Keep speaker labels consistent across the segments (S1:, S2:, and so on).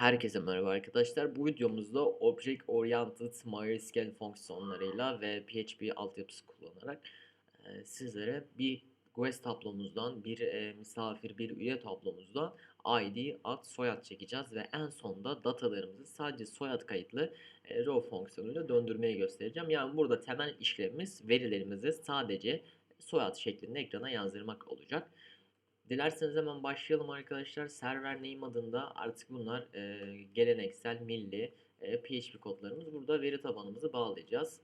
S1: Herkese merhaba arkadaşlar. Bu videomuzda Object Oriented MySQL fonksiyonlarıyla ve PHP altyapısı kullanarak e, sizlere bir GUES tablomuzdan, bir e, misafir, bir üye tablomuzdan ID, ad, soyad çekeceğiz ve en sonunda datalarımızı sadece soyad kayıtlı e, row fonksiyonuyla döndürmeyi göstereceğim. Yani burada temel işlemimiz verilerimizi sadece soyad şeklinde ekrana yazdırmak olacak. Dilerseniz hemen başlayalım arkadaşlar. Server name adında artık bunlar e, geleneksel milli e, PHP kodlarımız. Burada veri tabanımızı bağlayacağız.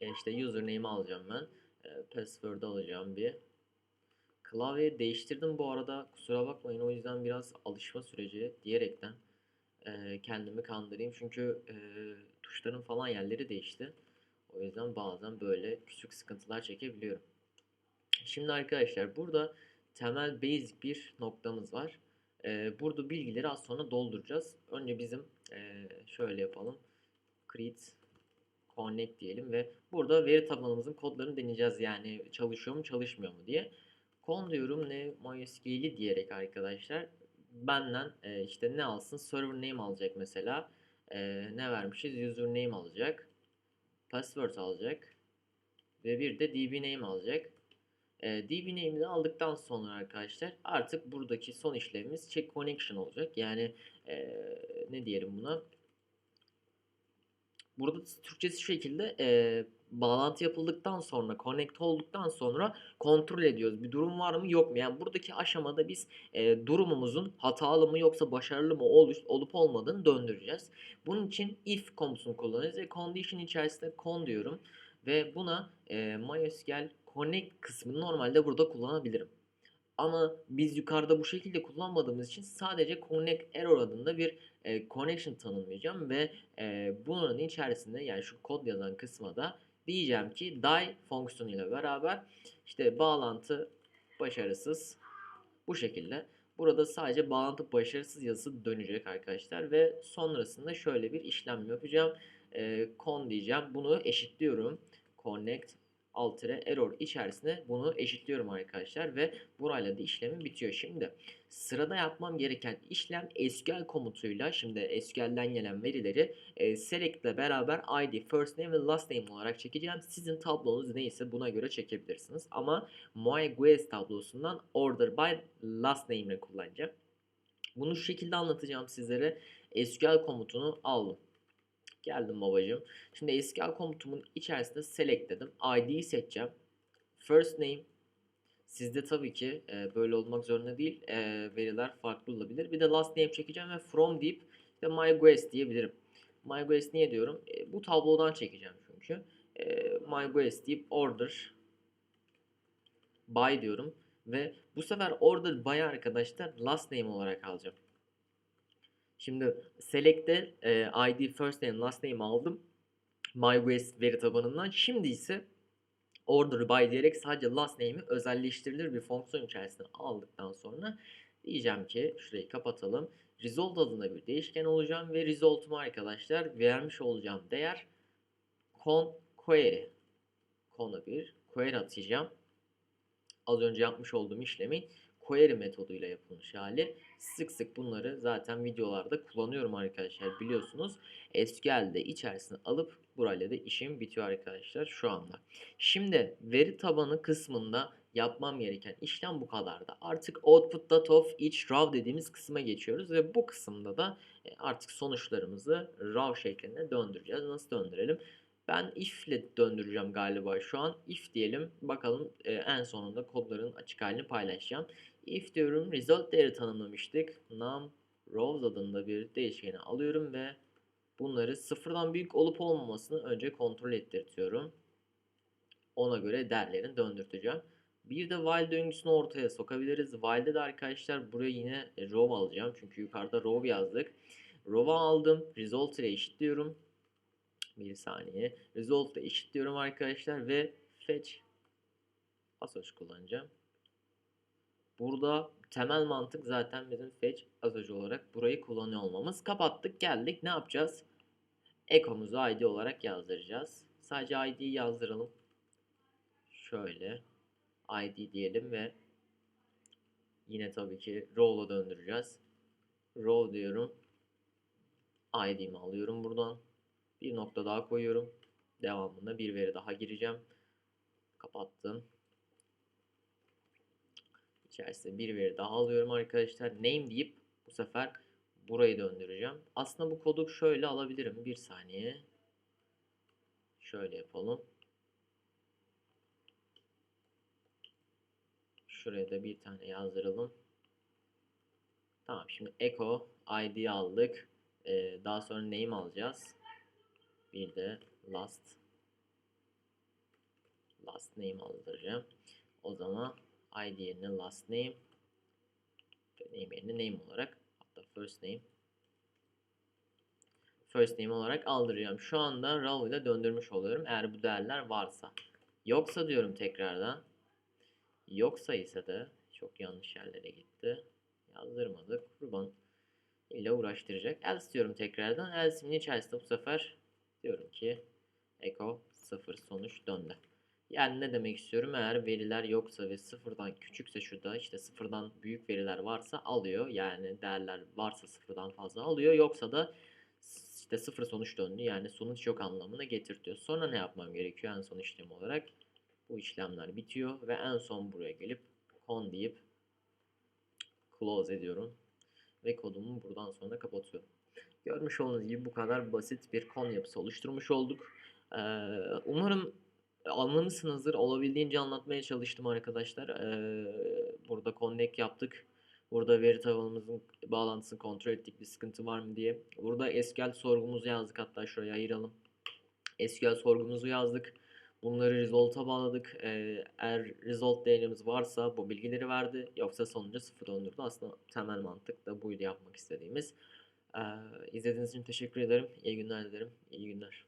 S1: E, işte username alacağım ben. E, password alacağım bir. Klavyeyi değiştirdim bu arada. Kusura bakmayın o yüzden biraz alışma süreci diyerekten e, kendimi kandırayım. Çünkü e, tuşların falan yerleri değişti. O yüzden bazen böyle küçük sıkıntılar çekebiliyorum. Şimdi arkadaşlar burada temel basic bir noktamız var. Ee, burada bilgileri az sonra dolduracağız. Önce bizim e, şöyle yapalım. Create connect diyelim ve burada veri tabanımızın kodlarını deneyeceğiz. Yani çalışıyor mu çalışmıyor mu diye. Con diyorum ne MySQL'i diyerek arkadaşlar benden e, işte ne alsın server name alacak mesela. E, ne vermişiz? Username alacak. Password alacak. Ve bir de db name alacak. E, DB name'ini aldıktan sonra arkadaşlar artık buradaki son işlemimiz check connection olacak. Yani e, ne diyelim buna? Burada Türkçesi şu şekilde e, bağlantı yapıldıktan sonra, connect olduktan sonra kontrol ediyoruz. Bir durum var mı yok mu? Yani buradaki aşamada biz e, durumumuzun hatalı mı yoksa başarılı mı ol, olup olmadığını döndüreceğiz. Bunun için if komutunu kullanacağız ve condition içerisinde con diyorum. Ve buna e, MySQL connect kısmını normalde burada kullanabilirim. Ama biz yukarıda bu şekilde kullanmadığımız için sadece connect error adında bir e, connection tanımlayacağım ve e, bunun içerisinde yani şu kod yazan kısma da diyeceğim ki die fonksiyonuyla beraber işte bağlantı başarısız bu şekilde. Burada sadece bağlantı başarısız yazısı dönecek arkadaşlar ve sonrasında şöyle bir işlem yapacağım. E, con diyeceğim. Bunu eşitliyorum. Connect altere error içerisinde bunu eşitliyorum arkadaşlar ve burayla da işlemim bitiyor. Şimdi sırada yapmam gereken işlem SQL komutuyla şimdi SQL'den gelen verileri e, select ile beraber ID, first name ve last name olarak çekeceğim. Sizin tablonuz neyse buna göre çekebilirsiniz. Ama MyGuess tablosundan order by last name ile kullanacağım. Bunu şu şekilde anlatacağım sizlere. SQL komutunu aldım. Geldim babacığım. Şimdi SQL komutumun içerisinde select dedim. ID'yi seçeceğim. First name. Sizde tabii ki e, böyle olmak zorunda değil. E, veriler farklı olabilir. Bir de last name çekeceğim ve from deyip işte myGuest diyebilirim. MyGuest niye diyorum? E, bu tablodan çekeceğim çünkü. E, myGuest deyip order by diyorum. Ve bu sefer order by arkadaşlar last name olarak alacağım. Şimdi select'te e, ID, first name, last name aldım. MyWest veri tabanından. Şimdi ise order by diyerek sadece last name'i özelleştirilir bir fonksiyon içerisinde aldıktan sonra diyeceğim ki şurayı kapatalım. Result adında bir değişken olacağım ve result'umu arkadaşlar vermiş olacağım değer con query. Con'a bir query atacağım. Az önce yapmış olduğum işlemi query metoduyla yapılmış hali. Sık sık bunları zaten videolarda kullanıyorum arkadaşlar biliyorsunuz. SQL'de içerisine alıp burayla da işim bitiyor arkadaşlar şu anda. Şimdi veri tabanı kısmında yapmam gereken işlem bu kadardı. Artık output data of each row dediğimiz kısma geçiyoruz ve bu kısımda da e, artık sonuçlarımızı row şeklinde döndüreceğiz. Nasıl döndürelim? Ben if ile döndüreceğim galiba şu an. If diyelim. Bakalım e, en sonunda kodların açık halini paylaşacağım. If diyorum result değeri tanımlamıştık. Num rows adında bir değişkeni alıyorum ve bunları sıfırdan büyük olup olmamasını önce kontrol ettirtiyorum. Ona göre değerlerini döndürteceğim. Bir de while döngüsünü ortaya sokabiliriz. While'de de arkadaşlar buraya yine row alacağım. Çünkü yukarıda row yazdık. Row'u aldım. Result ile eşitliyorum. Bir saniye. Result ile eşitliyorum arkadaşlar ve fetch asoç kullanacağım. Burada temel mantık zaten bizim fetch asoç olarak burayı kullanıyor olmamız. Kapattık geldik. Ne yapacağız? Eko'muzu ID olarak yazdıracağız. Sadece ID'yi yazdıralım. Şöyle ID diyelim ve yine tabii ki row'la döndüreceğiz. Row diyorum. ID'mi alıyorum buradan. Bir nokta daha koyuyorum. Devamında bir veri daha gireceğim. Kapattım. İçerisine bir veri daha alıyorum arkadaşlar. Name deyip bu sefer burayı döndüreceğim. Aslında bu kodu şöyle alabilirim. Bir saniye. Şöyle yapalım. Şuraya da bir tane yazdıralım. Tamam şimdi echo id aldık. Ee, daha sonra name alacağız. Bir de last last name aldıracağım. O zaman id yerine last name name yerine name olarak hatta first name first name olarak aldıracağım. Şu anda raw ile döndürmüş oluyorum eğer bu değerler varsa. Yoksa diyorum tekrardan. Yoksa ise de çok yanlış yerlere gitti. Yazdırmadık. Kurban ile uğraştıracak. Else diyorum tekrardan. Else'imin içerisinde bu sefer diyorum ki echo 0 sonuç döndü. Yani ne demek istiyorum? Eğer veriler yoksa ve sıfırdan küçükse şurada işte sıfırdan büyük veriler varsa alıyor. Yani değerler varsa sıfırdan fazla alıyor. Yoksa da işte sıfır sonuç döndü. Yani sonuç yok anlamına getirtiyor. Sonra ne yapmam gerekiyor en son işlem olarak? Bu işlemler bitiyor ve en son buraya gelip con deyip close ediyorum. Ve kodumu buradan sonra kapatıyorum. Görmüş olduğunuz gibi bu kadar basit bir con yapısı oluşturmuş olduk. Ee, umarım anlamışsınızdır. Olabildiğince anlatmaya çalıştım arkadaşlar. Ee, burada connect yaptık. Burada veri tabanımızın bağlantısını kontrol ettik bir sıkıntı var mı diye. Burada SQL sorgumuzu yazdık hatta şuraya ayıralım. SQL sorgumuzu yazdık. Bunları result'a bağladık. Ee, eğer result değerimiz varsa bu bilgileri verdi. Yoksa sonucu sıfır döndürdü. Aslında temel mantık da buydu yapmak istediğimiz. Ee, izlediğiniz için teşekkür ederim. İyi günler dilerim. İyi günler.